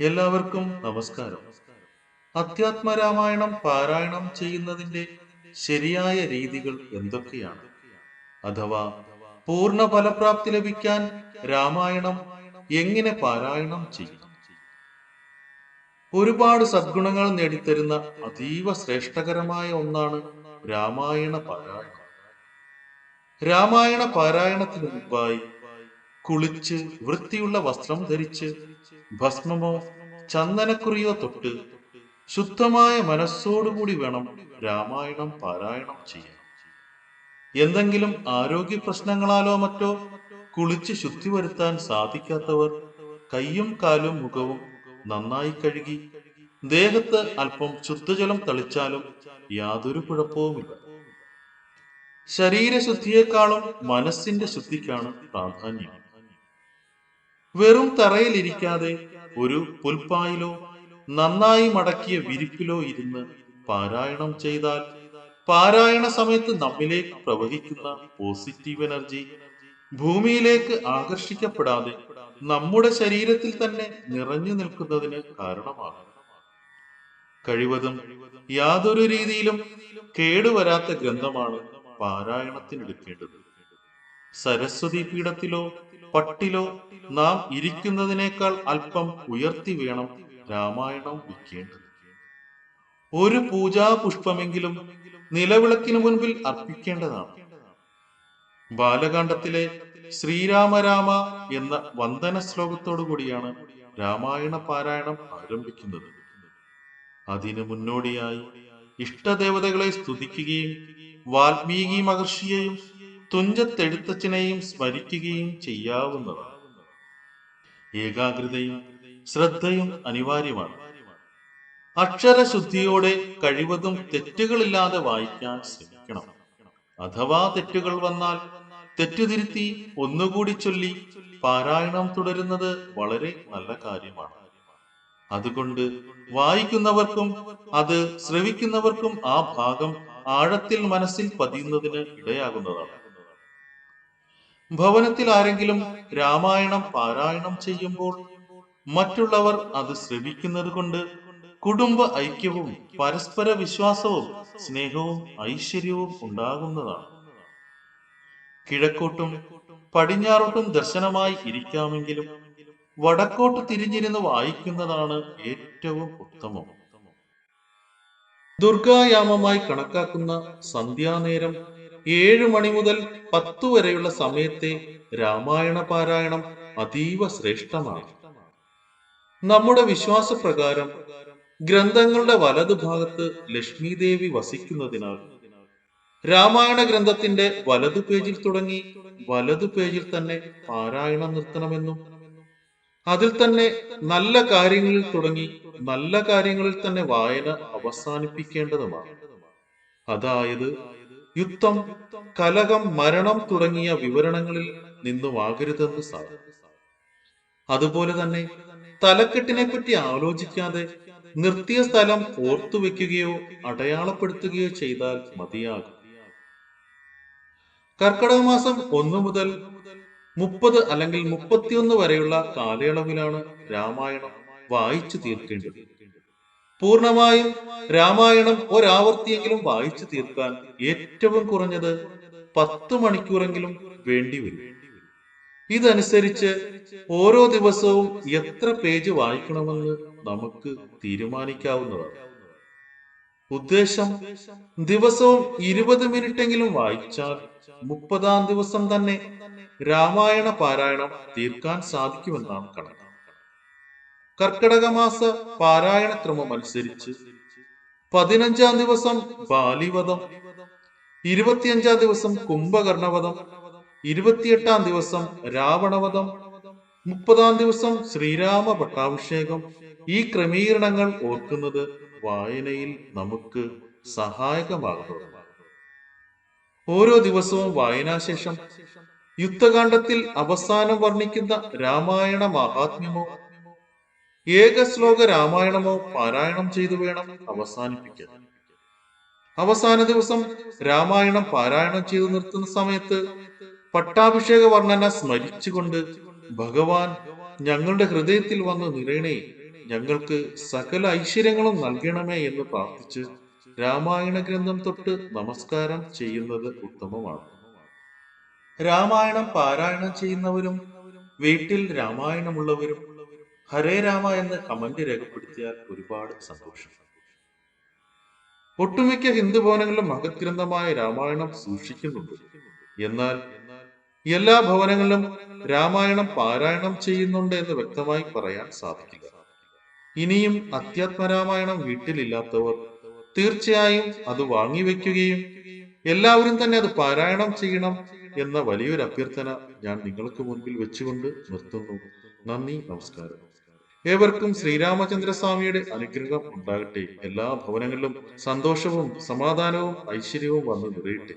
എല്ലാവർക്കും നമസ്കാരം. അധ്യാത്മരാമായണം പാരായണം ചെയ്യുന്നതിന്റെ ശരിയായ രീതികൾ എന്തൊക്കെയാണ്? അഥവാ പൂർണ ഫലപ്രാപ്തി ലഭിക്കാൻ രാമായണം എങ്ങനെ പാരായണം ചെയ്യും? ഒരുപാട് സദ്ഗുണങ്ങൾ നേടിത്തരുന്ന അതീവ ശ്രേഷ്ഠകരമായ ഒന്നാണ് രാമായണ പാരായണം. രാമായണ പാരായണത്തിന് മുമ്പായി കുളിച്ച് വൃത്തിയുള്ള വസ്ത്രം ധരിച്ച് ഭസ്മമോ ചന്ദനക്കുറിയോ തൊട്ട് ശുദ്ധമായ മനസ്സോടുകൂടി വേണം രാമായണം പാരായണം ചെയ്യാൻ. എന്തെങ്കിലും ആരോഗ്യ പ്രശ്നങ്ങളാലോ മറ്റോ കുളിച്ച് ശുദ്ധി വരുത്താൻ സാധിക്കാത്തവർ കയ്യും കാലും മുഖവും നന്നായി കഴുകി ദേഹത്ത് അല്പം ശുദ്ധജലം തളിച്ചാലും യാതൊരു കുഴപ്പവുമില്ല. ശരീരശുദ്ധിയേക്കാളും മനസ്സിന്റെ ശുദ്ധിക്കാണ് പ്രാധാന്യം. വെറും തറയിലിരിക്കാതെ ഒരു പുൽപ്പായിലോ നന്നായി മടക്കിയ വിരിപ്പിലോ ഇരുന്ന് പാരായണം ചെയ്താൽ പാരായണ സമയത്ത് നമ്മിലേക്ക് പ്രവഹിക്കുന്ന പോസിറ്റീവ് എനർജി ഭൂമിയിലേക്ക് ആകർഷിക്കപ്പെടാതെ നമ്മുടെ ശരീരത്തിൽ തന്നെ നിറഞ്ഞു നിൽക്കുന്നതിന് കാരണമാകും. കഴിവതും യാതൊരു രീതിയിലും കേടുവരാത്ത ഗ്രന്ഥമാണ് പാരായണത്തിനെടുക്കേണ്ടത്. സരസ്വതി പീഠത്തിലോ പട്ടിലോ നാം ഇരിക്കുന്നതിനേക്കാൾ അല്പം ഉയർത്തി വേണം രാമായണം വിൽക്കേണ്ടത് ഒരു പൂജാ പുഷ്പമെങ്കിലും നിലവിളക്കിനു മുൻപിൽ അർപ്പിക്കേണ്ടതാണ്. ബാലകാണ്ഡത്തിലെ ശ്രീരാമരാമ എന്ന വന്ദന ശ്ലോകത്തോടു കൂടിയാണ് രാമായണ പാരായണം ആരംഭിക്കുന്നത്. അതിനു മുന്നോടിയായി ഇഷ്ടദേവതകളെ സ്തുതിക്കുകയും വാൽമീകി മഹർഷിയെയും തുഞ്ചത്തെഴുത്തച്ഛനെയും സ്മരിക്കുകയും ചെയ്യാവുന്നതാണ്. ഏകാഗ്രതയും ശ്രദ്ധയും അനിവാര്യമാണ്. അക്ഷരശുദ്ധിയോടെ കഴിവതും തെറ്റുകളില്ലാതെ വായിക്കാൻ ശ്രമിക്കണം. അഥവാ തെറ്റുകൾ വന്നാൽ തെറ്റുതിരുത്തി ഒന്നുകൂടി ചൊല്ലി പാരായണം തുടരുന്നത് വളരെ നല്ല കാര്യമാണ്. അതുകൊണ്ട് വായിക്കുന്നവർക്കും അത് ശ്രവിക്കുന്നവർക്കും ആ ഭാഗം ആഴത്തിൽ മനസ്സിൽ പതിയുന്നതിന് ഇടയാകുന്നതാണ്. ഭവനത്തിൽ ആരെങ്കിലും രാമായണം പാരായണം ചെയ്യുമ്പോൾ മറ്റുള്ളവർ അത് ശ്രവിക്കുന്നത് കൊണ്ട് കുടുംബ ഐക്യവും പരസ്പര വിശ്വാസവും സ്നേഹവും ഐശ്വര്യവും ഉണ്ടാകുന്നതാണ്. കിഴക്കോട്ടും പടിഞ്ഞാറോട്ടും ദർശനമായി ഇരിക്കാമെങ്കിലും വടക്കോട്ട് തിരിഞ്ഞിരുന്ന് വായിക്കുന്നതാണ് ഏറ്റവും ഉത്തമം. ദുർഗായാമമായി കണക്കാക്കുന്ന സന്ധ്യാനേരം ഏഴു മണി മുതൽ പത്തു വരെയുള്ള സമയത്തെ രാമായണ പാരായണം അതീവ ശ്രേഷ്ഠമാണ്. നമ്മുടെ വിശ്വാസപ്രകാരം ഗ്രന്ഥങ്ങളുടെ വലതുഭാഗത്ത് ലക്ഷ്മി ദേവി വസിക്കുന്നതിനാൽ രാമായണ ഗ്രന്ഥത്തിന്റെ വലതു പേജിൽ തുടങ്ങി വലതു പേജിൽ തന്നെ പാരായണം നിർത്തണമെന്നും അതിൽ തന്നെ നല്ല കാര്യങ്ങളിൽ തുടങ്ങി നല്ല കാര്യങ്ങളിൽ തന്നെ വായന അവസാനിപ്പിക്കേണ്ടതുമാണ്. അതായത് യുദ്ധം കലകം മരണം തുടങ്ങിയ വിവരണങ്ങളിൽ നിന്നുമാകരുതെന്ന് സാധിക്കും അതുപോലെ തന്നെ തലക്കെട്ടിനെ പറ്റി ആലോചിക്കാതെ നിർത്തിയ സ്ഥലം ഓർത്തു വെക്കുകയോ അടയാളപ്പെടുത്തുകയോ ചെയ്താൽ മതിയാകും. കർക്കടക മാസം ഒന്നു മുതൽ മുപ്പത് അല്ലെങ്കിൽ മുപ്പത്തിയൊന്ന് വരെയുള്ള കാലയളവിലാണ് രാമായണം വായിച്ചു തീർക്കേണ്ടത്. പൂർണമായും രാമായണം ഒരാവർത്തിയെങ്കിലും വായിച്ചു തീർക്കാൻ ഏറ്റവും കുറഞ്ഞത് പത്ത് മണിക്കൂറെങ്കിലും വേണ്ടിവരും ഇതനുസരിച്ച് ഓരോ ദിവസവും എത്ര പേജ് വായിക്കണമെന്ന് നമുക്ക് തീരുമാനിക്കാവുന്നതാണ്. ഉദ്ദേശം ദിവസവും ഇരുപത് മിനിറ്റെങ്കിലും വായിച്ചാൽ മുപ്പതാം ദിവസം തന്നെ രാമായണ പാരായണം തീർക്കാൻ സാധിക്കുമെന്നാണ് കണക്ക്. കർക്കടക പാരായണക്രമം പാരായണ ക്രമം അനുസരിച്ച് പതിനഞ്ചാം ദിവസം ബാലിവധം ഇരുപത്തിയഞ്ചാം ദിവസം കുംഭകർണവധം ഇരുപത്തിയെട്ടാം ദിവസം രാവണവധം മുപ്പതാം ദിവസം ശ്രീരാമ പട്ടാഭിഷേകം. ഈ ക്രമീകരണങ്ങൾ ഓർക്കുന്നത് വായനയിൽ നമുക്ക് സഹായകമാകുന്നതാണ് ഓരോ ദിവസവും വായനാശേഷം. യുദ്ധകാന്ഡത്തിൽ അവസാനം വർണിക്കുന്ന രാമായണ മഹാത്മ്യമോ ഏകശ്ലോക രാമായണമോ പാരായണം ചെയ്തു വേണം അവസാനിപ്പിക്കാൻ. അവസാന ദിവസം രാമായണം പാരായണം ചെയ്തു നിർത്തുന്ന സമയത്ത് പട്ടാഭിഷേക വർണന സ്മരിച്ചുകൊണ്ട് ഭഗവാൻ ഞങ്ങളുടെ ഹൃദയത്തിൽ വന്ന് നിറയണേ ഞങ്ങൾക്ക് സകല ഐശ്വര്യങ്ങളും നൽകണമേ എന്ന് പ്രാർത്ഥിച്ച് രാമായണ ഗ്രന്ഥം തൊട്ട് നമസ്കാരം ചെയ്യുന്നത് ഉത്തമമാണ്. രാമായണം പാരായണം ചെയ്യുന്നവരും വീട്ടിൽ രാമായണമുള്ളവരും ഹരേ രാമ എന്ന് കമന്റ് രേഖപ്പെടുത്തിയാൽ ഒരുപാട് സന്തോഷം. ഒട്ടുമിക്ക ഹിന്ദു ഭവനങ്ങളിലും മഹത് ഗ്രന്ഥമായ രാമായണം സൂക്ഷിക്കുന്നുണ്ട്. എന്നാൽ എല്ലാ ഭവനങ്ങളിലും രാമായണം പാരായണം ചെയ്യുന്നുണ്ട് എന്ന് വ്യക്തമായി പറയാൻ സാധിക്കില്ല. ഇനിയും അത്യാത്മരാമായണം വീട്ടിലില്ലാത്തവർ തീർച്ചയായും അത് വാങ്ങിവെക്കുകയും എല്ലാവരും തന്നെ അത് പാരായണം ചെയ്യണം എന്ന വലിയൊരു അഭ്യർത്ഥന ഞാൻ നിങ്ങൾക്ക് മുൻപിൽ വെച്ചുകൊണ്ട് നിർത്തുന്നു. നന്ദി നമസ്കാരം. ഏവർക്കും ശ്രീരാമചന്ദ്ര സ്വാമിയുടെ അനുഗ്രഹം ഉണ്ടാകട്ടെ. എല്ലാ ഭവനങ്ങളിലും സന്തോഷവും സമാധാനവും ഐശ്വര്യവും വന്ന് നിറയട്ടെ.